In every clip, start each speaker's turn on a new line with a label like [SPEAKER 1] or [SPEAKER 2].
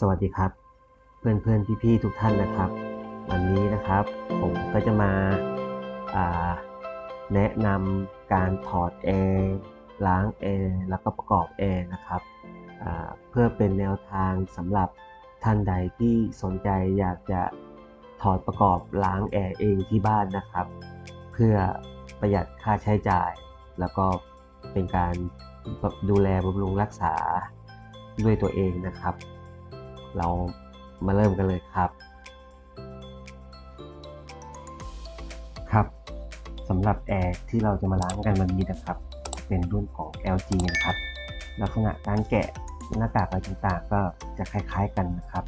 [SPEAKER 1] สวัสดีครับ เพื่อนเพื่อนพี่พี่ทุกท่านนะครับ วันนี้นะครับผมก็จะมาาแนะนำการถอดแอร์ล้างแอร์แล้วก็ประกอบแอร์นะครับเพื่อเป็นแนวทางสำหรับท่านใดที่สนใจอยากจะถอดประกอบล้างแอร์เองที่บ้านนะครับ เพื่อประหยัดค่าใช้จ่าย แล้วก็เป็นการดูแลบำรุงรักษาด้วยตัวเองนะครับ เรามาเริ่มกันเลยครับ ครับสำหรับแอร์ที่เราจะมาล้างกันวันนี้นะครับ เป็นรุ่นของ LG นะครับ ลักษณะการแกะหน้ากากอะไรต่างๆ ก็จะคล้ายๆกันนะครับ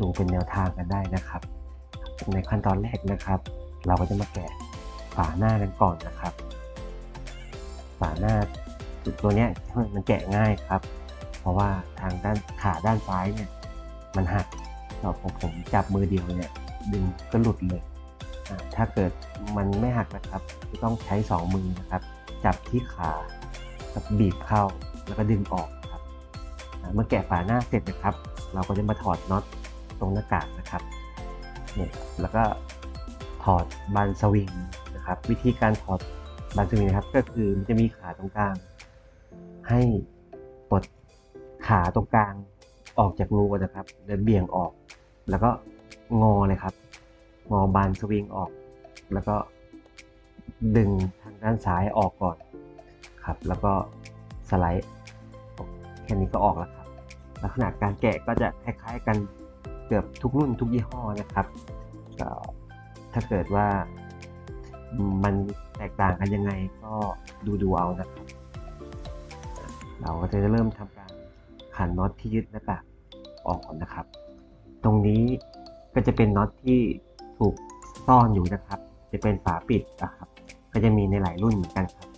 [SPEAKER 1] ดูเป็นแนวทางกันได้นะครับ ในขั้นตอนแรกนะครับ เราก็จะมาแกะฝาหน้ากันก่อนนะครับ ฝาหน้าตัวเนี้ยมันแกะง่ายครับ เพราะว่าทางด้านขาด้านซ้ายเนี่ย มันหักเราผมผมจับมือเดียวเนี่ยดึงก็หลุดเลยถ้าเกิดมันไม่หักนะครับจะต้องใช้สองมือนะครับ จับที่ขาแล้วบีบเข้าแล้วก็ดึงออกครับเมื่อแกะฝาหน้าเสร็จนะครับ เราก็จะมาถอดน็อตตรงหน้ากากนะครับเนี่ยแล้วก็ถอดบานสวิงนะครับ วิธีการถอดบานสวิงนะครับ ก็คือมันจะมีขาตรงกลาง ให้ปลดขาตรงกลาง ออกจากรูนะครับแล้วเบี่ยงออก แล้วก็งอเลยครับ งอบานสวิงออก แล้วก็ดึงทางด้านซ้ายออกก่อนครับ แล้วก็สไลด์แค่นี้ก็ออกแล้วครับ ลักษณะการแกะก็จะคล้ายๆกันเกือบทุกรุ่นทุกยี่ห้อนะครับก็ถ้าเกิดว่ามันแตกต่างกันยังไงก็ดูดูๆเอานะครับ เราก็จะเริ่มทำการ ขันน็อตที่ยึดหน้ากากออกก่อนนะครับ ตรงนี้ก็จะเป็นน็อตที่ถูกซ่อนอยู่นะครับ จะเป็นฝาปิดนะครับ ก็จะมีในหลายรุ่นเหมือนกันครับ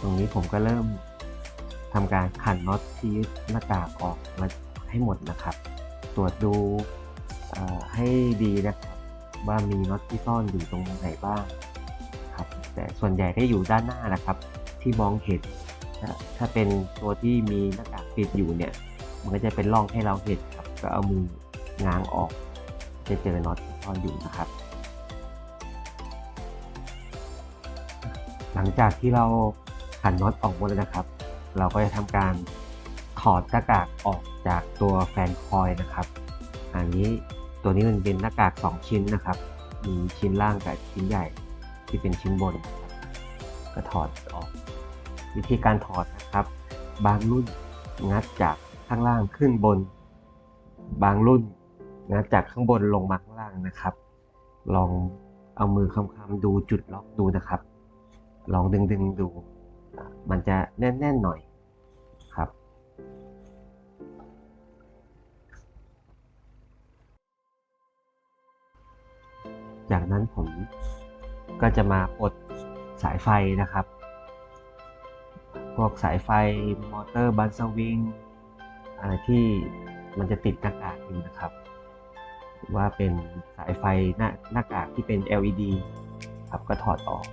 [SPEAKER 1] ตรงนี้ผมก็เริ่มทำการขันน็อตที่ยึดหน้ากากออกมาให้หมดนะครับ ตรวจดูให้ดีนะครับ ว่ามีน็อตที่ซ่อนอยู่ตรงไหนบ้างครับ แต่ส่วนใหญ่ก็อยู่ด้านหน้านะครับ ที่มองเห็นถ้าถ้าเป็นตัวที่มีหน้ากากปิดอยู่เนี่ย มันก็จะเป็นร่องให้เราเห็นครับ ก็เอามือง้างออก จะเจอน็อตที่ซ่อนอยู่นะครับ หลังจากที่เราขันน็อตออกหมดแล้วนะครับ เราก็จะทำการถอดหน้ากากออกจากตัวแฟนคอยนะครับ อันนี้ตัวนี้มันเป็นหน้ากาก 2 ชิ้นนะครับมีชิ้นล่างกับชิ้นใหญ่ที่เป็นชิ้นบนนะครับก็ถอดออก วิธีการถอดนะครับ บางรุ่นงัดจากข้างล่างขึ้นบน บางรุ่นงัดจากข้างบนลงมาข้างล่างนะครับ ลองเอามือคำๆดูจุดล็อกดูนะครับ ลองดึงดึงๆดู มันจะแน่นๆหน่อยครับจากนั้นผมก็จะมาปลดสายไฟนะครับ พวกสายไฟมอเตอร์บันสวิงอะไรที่มันจะติดหน้ากากอยู่นะครับ ว่าเป็นสายไฟหน้าหน้ากากที่เป็น LED ครับก็ถอดออก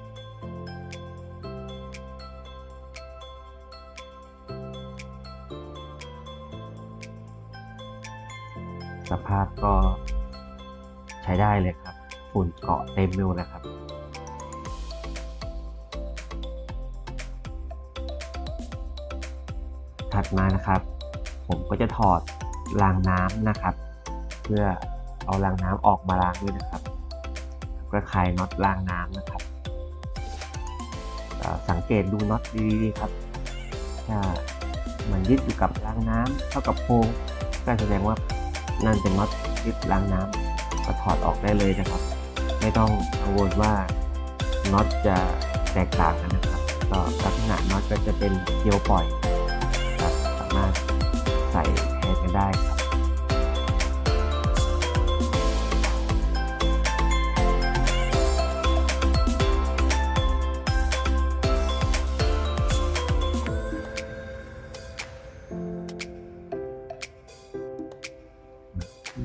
[SPEAKER 1] สภาพก็ใช้ได้เลยครับ ฝุ่นเกาะเต็มไปหมดแล้วครับ ถัดมานะครับ ผมก็จะถอดรางน้ำนะครับ เพื่อเอารางน้ำออกมาล้างด้วยนะครับก็คลายน็อตรางน้ำนะครับ สังเกตดูน็อตดีๆครับถ้ามันยึดอยู่กับรางน้ำเท่ากับโพงก็แสดงว่านั่นเป็นน็อตยึดรางน้ำก็ถอดออกได้เลยนะครับ ไม่ต้องกังวลว่าน็อตจะแตกต่างกันนะครับก็ลักษณะน็อตก็จะเป็นเกลียวปล่อยามารถใส่แทนกันได้ครับ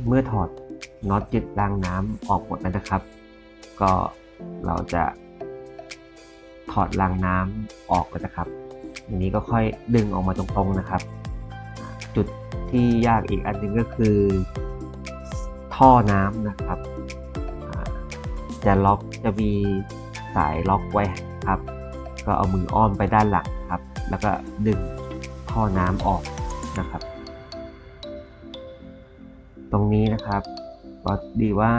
[SPEAKER 1] เมื่อถอดน็อตยึดรางน้ำออกหมดแล้วนะครับ ก็เราจะถอดรางน้ำออกแล้วนะครับอันนี้ก็ค่อยดึงออกมาตรงๆนะครับ จุดที่ยากอีกอันหนึ่งก็คือ ท่อน้ำนะครับ จะล็อกจะมีสายล็อกไว้ครับ ก็เอามืออ้อมไปด้านหลังครับ แล้วก็ดึงท่อน้ำออกนะครับ ตรงนี้นะครับก็ดีว่า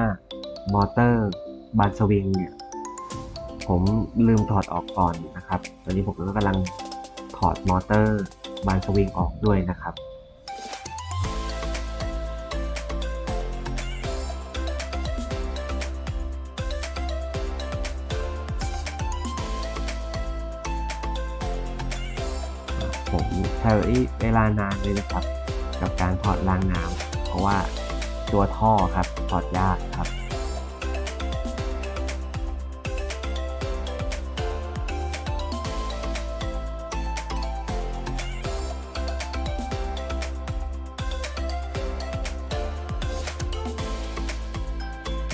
[SPEAKER 1] มอเตอร์บานสวิงเนี่ยผมลืมถอดออกก่อนนะครับ ตอนนี้ผมก็กำลังถอดมอเตอร์บานสวิงออกด้วยนะครับ ช้เวลานานเลยนะครับ กับการถอดรางน้ำเพราะว่าตัวท่อครับถอดยากครับ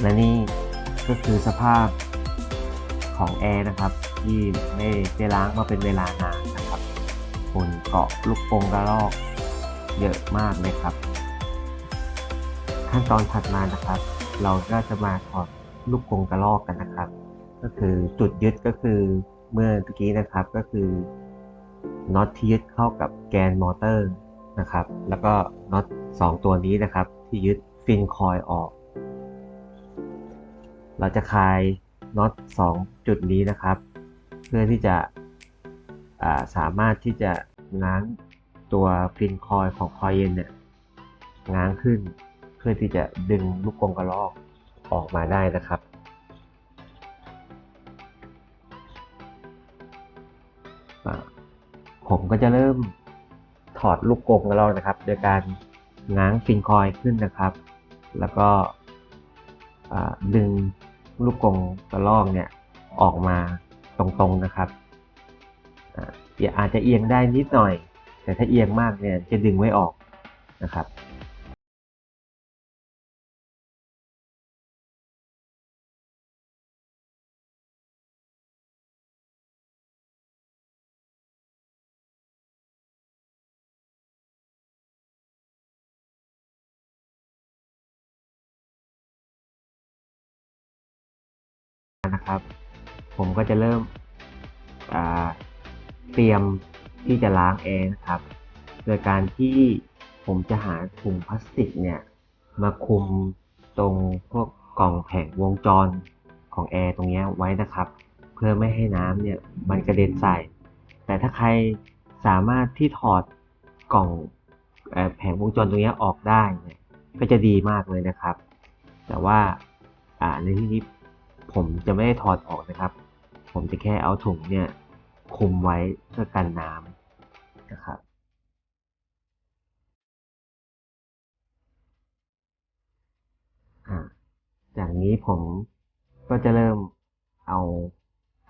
[SPEAKER 1] และนี่ก็คือสภาพของแอร์นะครับ ที่ไม่ได้ล้างมาเป็นเวลานาน กาะลูกโป่งกระรอกเยอะมากเลยครับ ขั้นตอนถัดมานะครับ เราก็จะมาถอดลูกกรงกระรอกกันนะครับ ก็คือจุดยึดก็คือเมื่อกี้นะครับก็คือน็อตที่ยึดเข้ากับแกนมอเตอร์นะครับ แล้วก็น็อตสองตัวนี้นะครับ ที่ยึดฟินคอยออก เราจะคลายน็อต2จุดนี้นะครับ เพื่อที่จะาสามารถที่จะ ง้างตัวฟินคอยของคอยเย็นเนี่ยง้างขึ้น เพื่อที่จะดึงลูกกรงกระรอกออกมาได้นะครับ ผมก็จะเริ่มถอดลูกกรงกระรอกนะครับ โดยการง้างฟินคอยขึ้นนะครับ แล้วก็ดึงลูกกรงกระรอกเนี่ยออกมาตรงๆนะครับ อ่าอาจจะเอียงได้นิดหน่อย แต่ถ้าเอียงมากเนี่ยจะดึงไม่ออกนะครับนะครับ ผมก็จะเริ่มอ่า เตรียมที่จะล้างแอร์นะครับ โดยการที่ผมจะหาถุงพลาสติกเนี่ย มาคุมตรงพวกกล่องแผงวงจรของแอร์ตรงเนี้ยไว้นะครับ เพื่อไม่ให้น้ำเนี่ยมันกระเด็นใส่ แต่ถ้าใครสามารถที่ถอดกล่องอแผงวงจรตรงเนี้ยออกได้เนี่ยก็จะดีมากเลยนะครับ แต่ว่าในที่นี้ผมจะไม่ได้ถอดออกนะครับ ผมจะแค่เอาถุงเนี่ย คลุมไว้เพื่อกันน้ำนะครับจากนี้ผมก็จะเริ่มเอา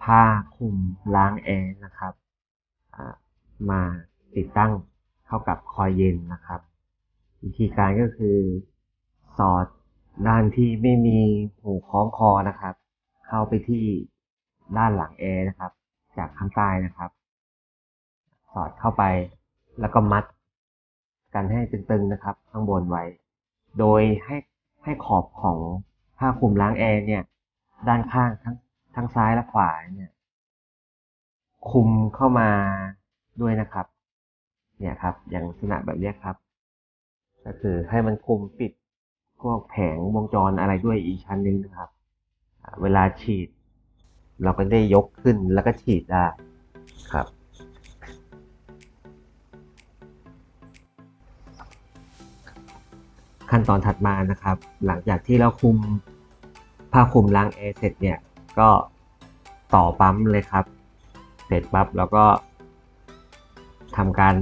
[SPEAKER 1] ผ้าคลุมล้างแอร์นะครับ มาติดตั้งเข้ากับคอยเย็นนะครับ วิธีการก็คือสอดด้านที่ไม่มีหูคล้องคอนะครับ เข้าไปที่ด้านหลังแอร์นะครับ จากข้างใต้นะครับ สอดเข้าไปแล้วก็มัดกันให้ตึงๆนะครับ ข้างบนไว้ โดยให้ให้ขอบของผ้าคลุมล้างแอร์เนี่ย ด้านข้างทั้งทั้งซ้ายและขวาเนี่ยคลุมเข้ามาด้วยนะครับ เนี่ยครับ อย่างลักษณะแบบนี้ครับ ก็คือให้มันคลุมปิดพวกแผงวงจรอะไรด้วยอีกชั้นหนึ่งนะครับ เวลาฉีด เราก็ได้ยกขึ้นแล้วก็ฉีดได้ครับ ขั้นตอนถัดมานะครับ หลังจากที่เราคุมผ้าคลุมล้างแอร์เสร็จเนี่ยก็ต่อปั๊มเลยครับ เสร็จปั๊บแล้วก็ทำการ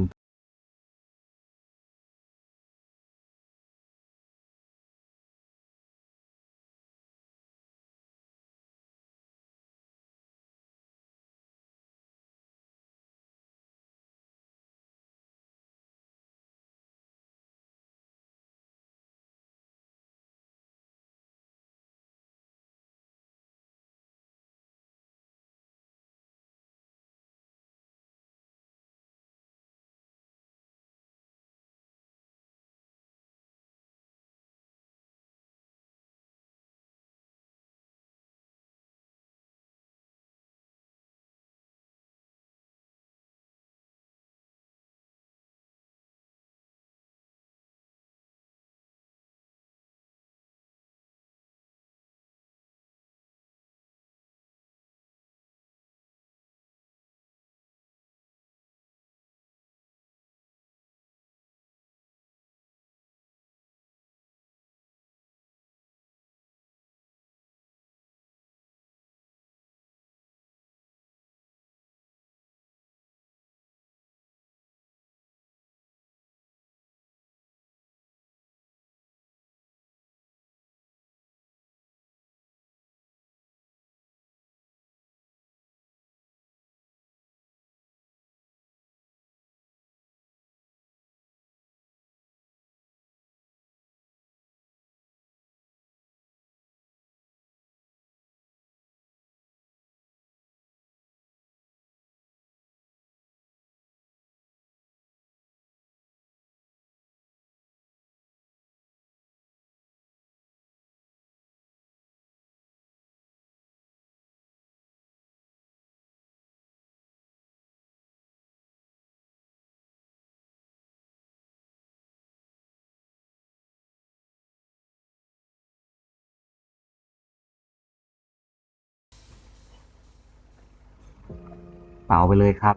[SPEAKER 1] ป่าไปเลยครับ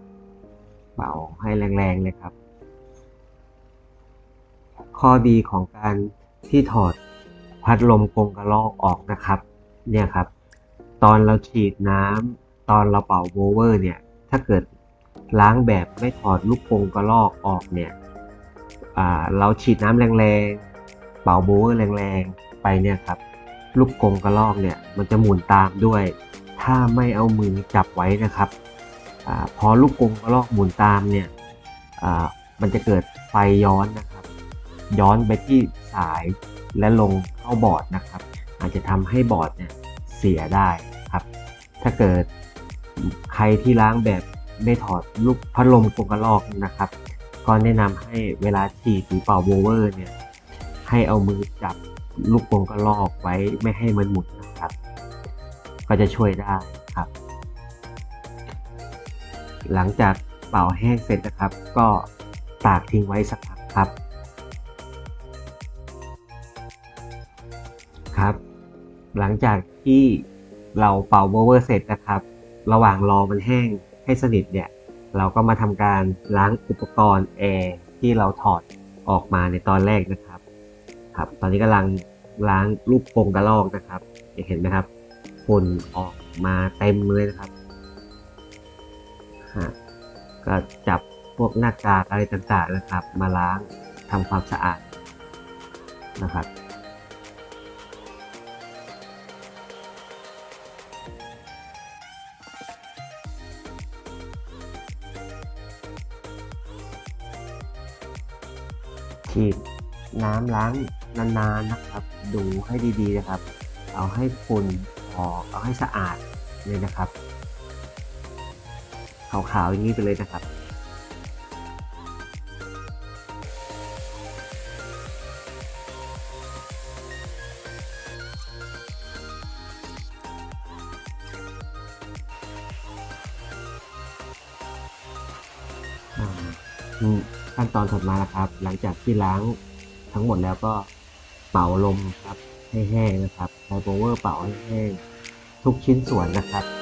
[SPEAKER 1] เป่าให้แรงๆเลยครับ ข้อดีของการที่ถอดพัดลมกรงกระรอกออกนะครับ เนี่ยครับ ตอนเราฉีดน้ำตอนเราเป่าโบเวอร์เนี่ย ถ้าเกิดล้างแบบไม่ถอดลูกกรงกระรอกออกเนี่ยเราฉีดน้ำแรงๆ เป่าโบเวอร์แรงๆ ไปเนี่ยครับ ลูกกรงกระรอกเนี่ยมันจะหมุนตามด้วย ถ้าไม่เอามือจับไว้นะครับ อพอลูกกงกระรอกหมุนตามเนี่ยมันจะเกิดไฟย้อนนะครับ ย้อนไปที่สายและลงเข้าบอร์ดนะครับ อาจจะทำให้บอร์ดเนี่ยเสียได้ครับ ถ้าเกิดใครที่ล้างแบบไม่ถอดลูกพัดลมกงกระรอกนะครับ ก็แนะนำให้เวลาฉีดหรือเป่าโบเวอร์เนี่ยให้เอามือจับลูกกงกระรอกไว้ไม่ให้มันหมุนนะครับ ก็จะช่วยได้ หลังจากเป่าแห้งเสร็จนะครับ ก็ตากทิ้งไว้สักพักครับ ครับ หลังจากที่เราเป่าโบเวอร์เสร็จนะครับ ระหว่างรอมันแห้งให้สนิทเนี่ย เราก็มาทำการล้างอุปกรณ์แอร์ที่เราถอดออกมาในตอนแรกนะครับ ครับ ตอนนี้กำลังล้างลูกโป่งกระลอกนะครับเห็นไหมครับฝุ่นออกมาเต็มเลยนะครับ ฮะก็จับพวกหน้ากากอะไรต่างๆนะครับ มาล้างทำความสะอาดนะครับฉีดน้ำล้างนานๆนะครับ ดูให้ดีๆนะครับ เอาให้ฝุ่นออกเอาให้สะอาดเลยนะครับ ขาวๆอย่างนี้ไปเลยนะครับอ่าขั้นตอนถัดมานะครับ หลังจากที่ล้างทั้งหมดแล้วก็เป่าลมครับให้แห้งนะครับใช้โบเวอร์เป่าให้แห้งทุกชิ้นส่วนนะครับ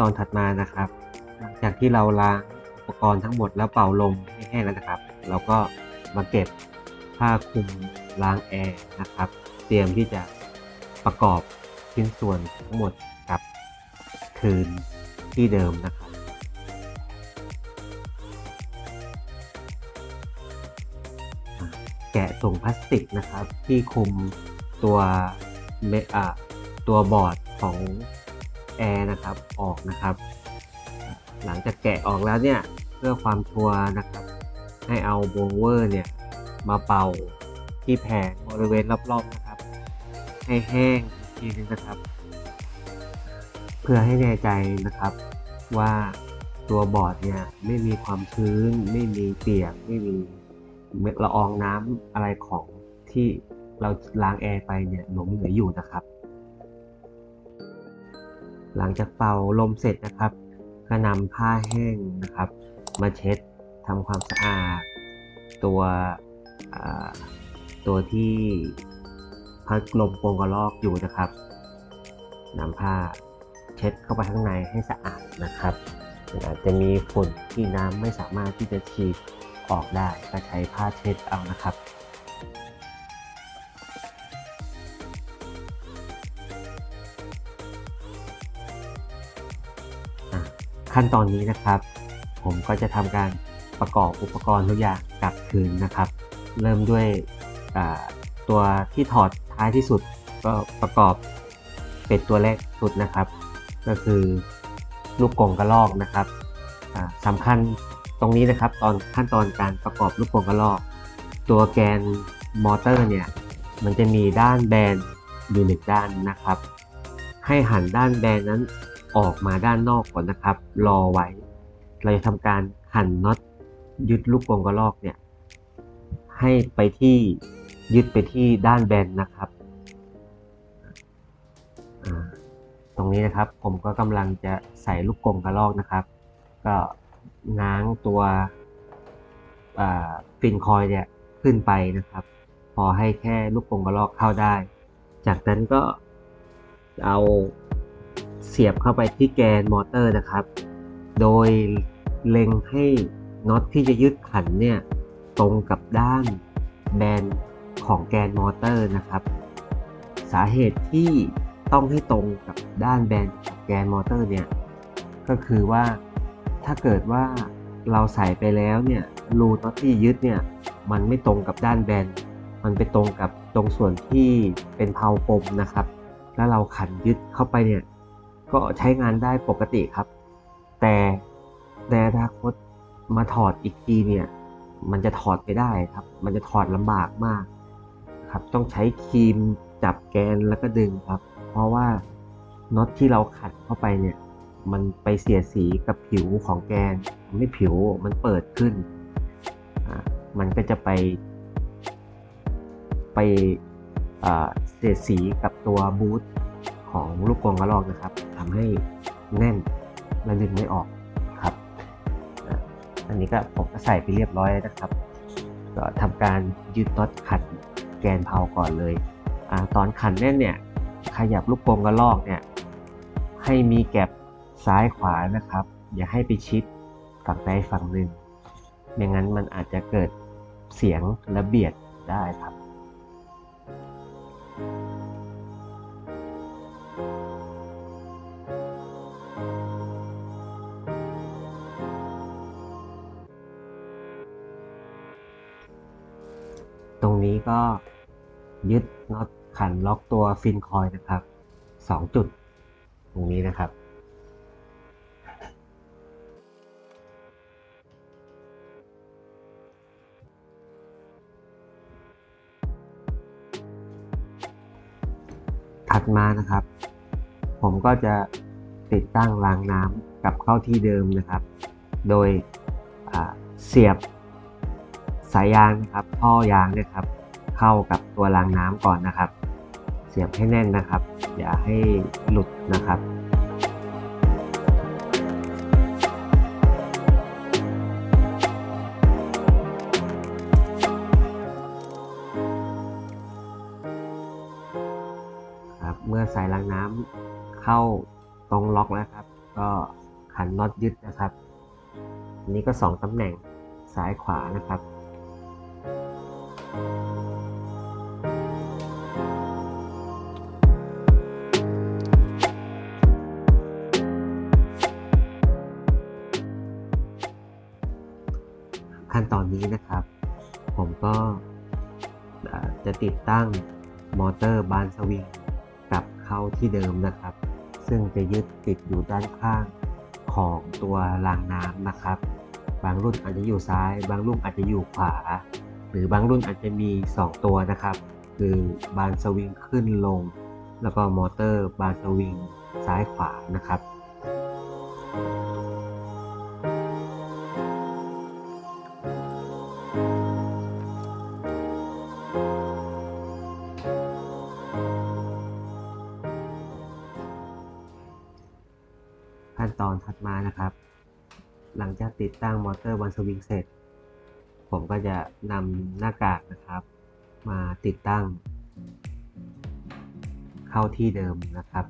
[SPEAKER 1] ตอนถัดมานะครับหลังจากที่เราล้างอุปกรณ์ทั้งหมดแล้วเป่าลมให้แห้งแล้วนะครับ เราก็มาเก็บผ้าคลุมล้างแอร์นะครับ เตรียมที่จะประกอบชิ้นส่วนทั้งหมดกลับคืนที่เดิมนะครับแกะถุงพลาสติกนะครับที่คลุมตัวเมอ่าตัวบอร์ดของ แอร์นะครับออกนะครับ หลังจากแกะออกแล้วเนี่ยเพื่อความชัวร์นะครับ ให้เอาโบเวอร์เนี่ยมาเป่าที่แผงบริเวณรอบๆนะครับ ให้แห้งอีกทีนึงนะครับ เพื่อให้แน่ใจนะครับว่าตัวบอร์ดเนี่ยไม่มีความชื้น ไม่มีเปียกไม่มีละอองน้ำอะไรของที่เราล้างแอร์ไปเนี่ยหลงเหลืออยู่นะครับ หลังจากเป่าลมเสร็จนะครับ ก็นำผ้าแห้งนะครับ มาเช็ดทำความสะอาด ตัวตัวที่พัดลมโปรงกระลอกอยู่นะครับนำผ้าเช็ดเข้าไปข้างในให้สะอาดนะครับ อาจจะมีฝุ่นที่น้ำไม่สามารถที่จะฉีดออกได้ก็ใช้ผ้าเช็ดเอานะครับ ขั้นตอนนี้นะครับ ผมก็จะทำการประกอบอุปกรณ์ทุกอย่างกลับคืนนะครับ เริ่มด้วยตัวที่ถอดท้ายที่สุดก็ประกอบเป็นตัวแรกสุดนะครับ ก็คือลูกกงกระลอกนะครับอ่าสำคัญตรงนี้นะครับตอนขั้นตอนการประกอบลูกกงกระลอก ตัวแกนมอเตอร์เนี่ยมันจะมีด้านแบนอยู่หนึ่งด้านนะครับ ให้หันด้านแบนนั้น ออกมาด้านนอกก่อนนะครับ รอไว้ เราจะทำการหันน็อตยึดลูกกรงกระลอกเนี่ย ให้ไปที่ยึดไปที่ด้านแบนนะครับ ตรงนี้นะครับผมก็กำลังจะใส่ลูกกรงกระลอกนะครับ ก็ง้างตัวฟินคอยเนี่ยขึ้นไปนะครับ พอให้แค่ลูกกรงกระลอกเข้าได้ จากนั้นก็เอา เสียบเข้าไปที่แกนมอเตอร์นะครับ โดยเล็งให้น็อตที่จะยึดขันเนี่ยตรงกับด้านแบนของแกนมอเตอร์นะครับ สาเหตุที่ต้องให้ตรงกับด้านแบนของแกนมอเตอร์เนี่ยก็คือว่าถ้าเกิดว่าเราใส่ไปแล้วเนี่ยรูน็อตที่ยึดเนี่ยมันไม่ตรงกับด้านแบน มันไปตรงกับตรงส่วนที่เป็นเพากลมนะครับ แล้วเราขันยึดเข้าไปเนี่ย ก็ใช้งานได้ปกติครับ แต่ในอนาคตมาถอดอีกทีเนี่ย มันจะถอดไปได้ครับ มันจะถอดลำบากมากครับ ต้องใช้ครีมจับแกนแล้วก็ดึงครับ เพราะว่าน็อตที่เราขัดเข้าไปเนี่ย มันไปเสียสีกับผิวของแกนทำให้ผิวมันเปิดขึ้นอ่ามันก็จะไป ไปเสียสีกับตัวบูท ของลูกกรงกระรอกนะครับทำให้แน่นและดึงไม่ออกครับ อันนี้ก็ผมก็ใส่ไปเรียบร้อยแล้วนะครับ ก็ทำการยึดน็อตขัดแกนเพาก่อนเลยอตอนขันแน่นเนี่ยขยับลูกกรงกระรอกเนี่ยให้มีแก็บซ้ายขวานะครับ อย่าให้ไปชิดฝั่งใดฝั่งหนึ่งไม่งั้นมันอาจจะเกิดเสียงและเบียดได้ครับ ก็ยึดน็อตขันล็อกตัวฟินคอยนะครับสองจุด ตรงนี้นะครับ ถัดมานะครับ ผมก็จะติดตั้งรางน้ำกลับเข้าที่เดิมนะครับ โดยเสียบสายยางนะครับ ท่อยางนะครับ เข้ากับตัวรางน้ำก่อนนะครับ เสียบให้แน่นนะครับ อย่าให้หลุดนะครับครับเมื่อสายรางน้ำเข้าตรงล็อกแล้วครับ ก็ขันน็อตยึดนะครับอันนี้ก็สองตำแหน่งซ้ายขวานะครับขั้น ติดตั้งมอเตอร์บานสวิงกลับเข้าที่เดิมนะครับ ซึ่งจะยึดติดอยู่ด้านข้างของตัวรางน้ำนะครับ บางรุ่นอาจจะอยู่ซ้าย บางรุ่นอาจจะอยู่ขวา หรือบางรุ่นอาจจะมี 2 ตัวนะครับ คือบานสวิงขึ้นลง แล้วก็มอเตอร์บานสวิงซ้ายขวานะครับ มอเตอร์วันสวิงเสร็จ ผมก็จะนำหน้ากากนะครับ มาติดตั้ง เข้าที่เดิมนะครับ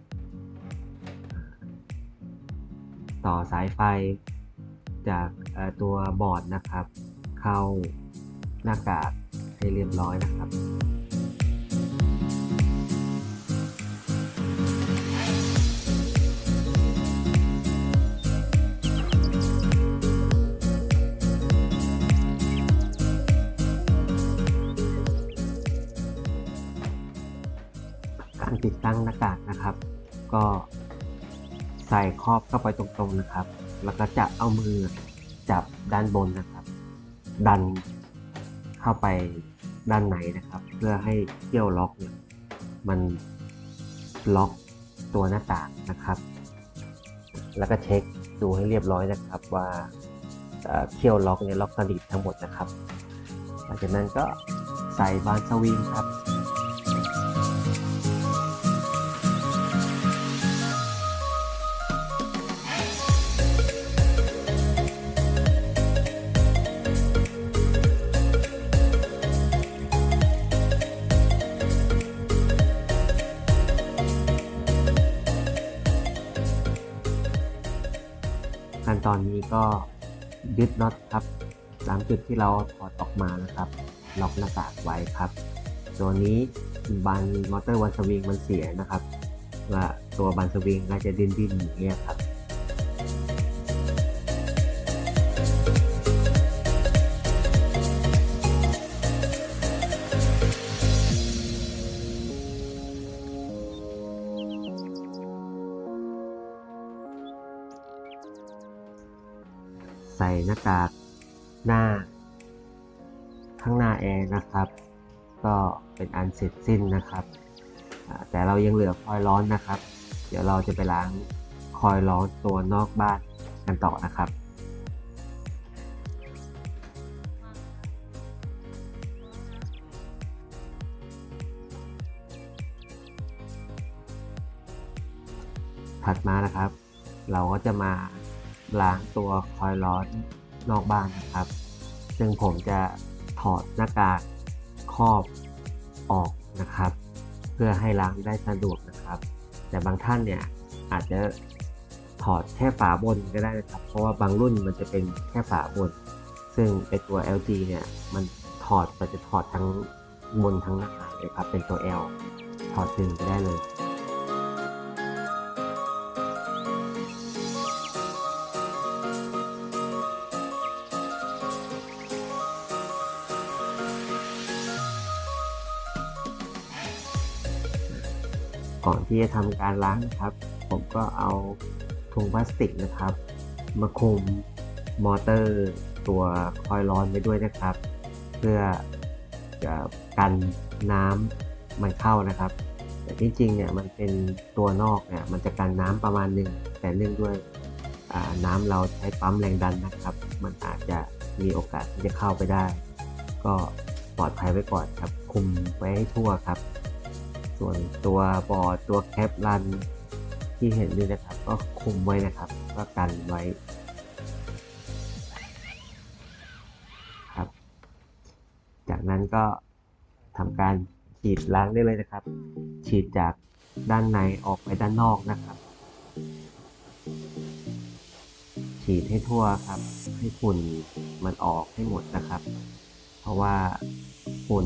[SPEAKER 1] ต่อสายไฟจากตัวบอร์ดนะครับ เข้าหน้ากากให้เรียบร้อยนะครับ ติดตั้งหน้ากากนะครับ ก็ใส่ครอบเข้าไปตรงๆนะครับ แล้วก็จะเอามือจับด้านบนนะครับ ดันเข้าไปด้านในนะครับ เพื่อให้เกี่ยวล็อกเนี่ยมันล็อกตัวหน้าต่างนะครับ แล้วก็เช็คดูให้เรียบร้อยนะครับว่าเอ่อเคี่ยวล็อกเนี่ยล็อกสนิททั้งหมดนะครับ หลังจากนั้นก็ใส่บานสวิงครับ ก็ยึดน็อตครับสามจุดที่เราถอดออกมานะครับล็อกหน้าต่างไว้ครับ ตัวนี้บานมอเตอร์วันสวิงมันเสียนะครับ ว่าตัวบานสวิงก็จะดิ้นดิ้นๆอย่างเงี้ยครับ ใส่หน้ากากหน้า ข้างหน้าแอร์นะครับ ก็เป็นอันเสร็จสิ้นนะครับ แต่เรายังเหลือคอยล์ร้อนนะครับ เดี๋ยวเราจะไปล้างคอยล์ร้อนตัวนอกบ้านกันต่อนะครับถัดมานะครับ เราก็จะมา ล้างตัวคอยล์ร้อนนอกบ้านนะครับ ซึ่งผมจะถอดหน้ากากครอบออกนะครับ เพื่อให้ล้างได้สะดวกนะครับ แต่บางท่านเนี่ยอาจจะถอดแค่ฝาบนก็ได้นะครับ เพราะว่าบางรุ่นมันจะเป็นแค่ฝาบน ซึ่งไอตัว LG เนี่ยมันถอดมันจะถอดทั้งบนทั้งหน้าต่างเลยครับเป็นตัว L ถอดดึงไปได้เลย ที่จะทำการล้างนะครับ ผมก็เอาถุงพลาสติกนะครับ มาคลุมมอเตอร์ตัวคอยล์ร้อนไว้ด้วยนะครับ เพื่อจะกันน้ำมันเข้านะครับ แต่ที่จริงเนี่ยมันเป็นตัวนอกเนี่ยมันจะกันน้ำประมาณหนึ่งแต่เนื่องด้วยน้ำเราใช้ปั๊มแรงดันนะครับ มันอาจจะมีโอกาสที่จะเข้าไปได้ ก็ปลอดภัยไว้ก่อนครับคลุมไว้ให้ทั่วครับ ส่วนตัวบอร์ดตัวแคปรันที่เห็นนี่นะครับ ก็คุมไว้นะครับ ก็กันไว้ครับ จากนั้นก็ทำการฉีดล้างได้เลยนะครับ ฉีดจากด้านในออกไปด้านนอกนะครับ ฉีดให้ทั่วครับ ให้ฝุ่นมันออกให้หมดนะครับ เพราะว่าฝุ่น